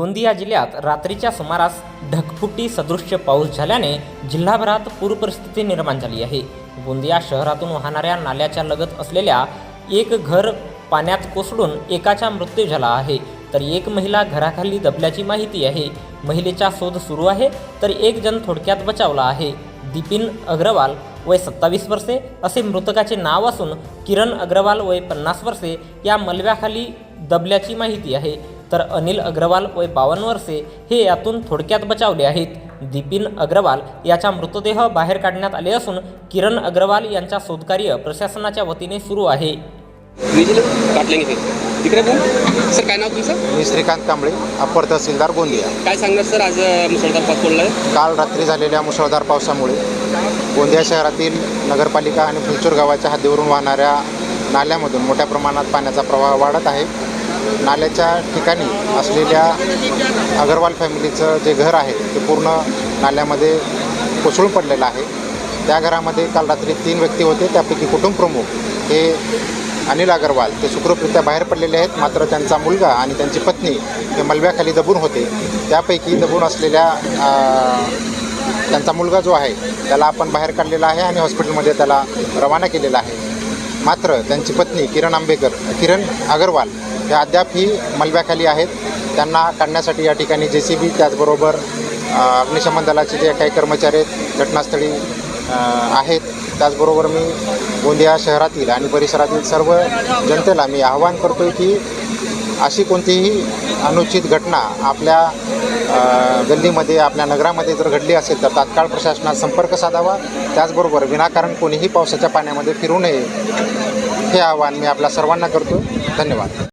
गोंदिया जिल्ह्यात रात्रीच्या सुमारास ढगफुटी सदृश्य पाऊस झाल्याने जिल्हाभरात पूरपरिस्थिती निर्माण झाली आहे. गोंदिया शहरातून वाहणाऱ्या नाल्याच्या लगत असलेल्या एक घर पाण्यात कोसळून एकाचा मृत्यू झाला आहे. तर एक महिला घराखाली दबल्याची माहिती आहे. महिलेचा शोध सुरू आहे तर एक जण थोडक्यात बचावला आहे. दिपिन अग्रवाल वय सत्तावीस वर्षे असे मृतकाचे नाव असून किरण अग्रवाल वय पन्नास वर्षे या मलव्याखाली दबल्याची माहिती आहे. तर अनिल अग्रवाल वय बावन्न वर्षे हे यातून थोडक्यात बचावले आहेत. दिपिन अग्रवाल याचा मृतदेह बाहेर काढण्यात आले असून किरण अग्रवाल यांचा शोधकार्य प्रशासनाच्या वतीने सुरू आहे. लीजिए काट लेंगे फिर दिख रहा है सर काय नाव तुमचं? मी श्रीकांत कांबळे अप्पर तहसीलदार गोंदिया. काय सांगणार सर आज मुसळधार पाऊस पडला आहे काल रात्री झालेल्या मुसळधार पावसामुळे गोंदिया शहरातील नगरपालिका आणि फुलचूर गावाच्या हद्दीवरून वाहणाऱ्या नाल्यामधून मोठ्या प्रमाणात पाण्याचा प्रवाह वाढत आहे. नाल्याच्या ठिकाणी असलेल्या अगरवाल फॅमिलीचं जे घर आहे ते पूर्ण नाल्यामध्ये कोसळून पडलेलं आहे. त्या घरामध्ये काल रात्री तीन व्यक्ती होते त्यापैकी कुटुंब प्रमुख हे अनिल अगरवाल ते सुखरूपरित्या बाहेर पडलेले आहेत मात्र त्यांचा मुलगा आणि त्यांची पत्नी हे मलब्याखाली दबून होते. त्यापैकी दबून असलेल्या त्यांचा मुलगा जो आहे त्याला आपण बाहेर काढलेला आहे आणि हॉस्पिटलमध्ये त्याला रवाना केलेला आहे. मात्र त्यांची पत्नी किरण आंबेकर किरण अगरवाल हे अद्याप ही मलब्याखाली आहेत. त्यांना काढण्यासाठी या ठिकाणी जे सी बी त्याचबरोबर अग्निशमन दलाचे जे काही कर्मचारी आहेत घटनास्थळी आहेत. त्याचबरोबर मी गोंदिया शहरातील आणि परिसरातील सर्व जनतेला मी आवाहन करतो आहे की अशी कोणतीही अनुचित घटना आपल्या गल्लीमध्ये आपल्या नगरामध्ये जर घडली असेल तर तात्काळ प्रशासनात संपर्क साधावा. त्याचबरोबर विनाकारण कोणीही पावसाच्या पाण्यामध्ये फिरू नये हे आवाहन मी आपल्या सर्वांना करतो धन्यवाद.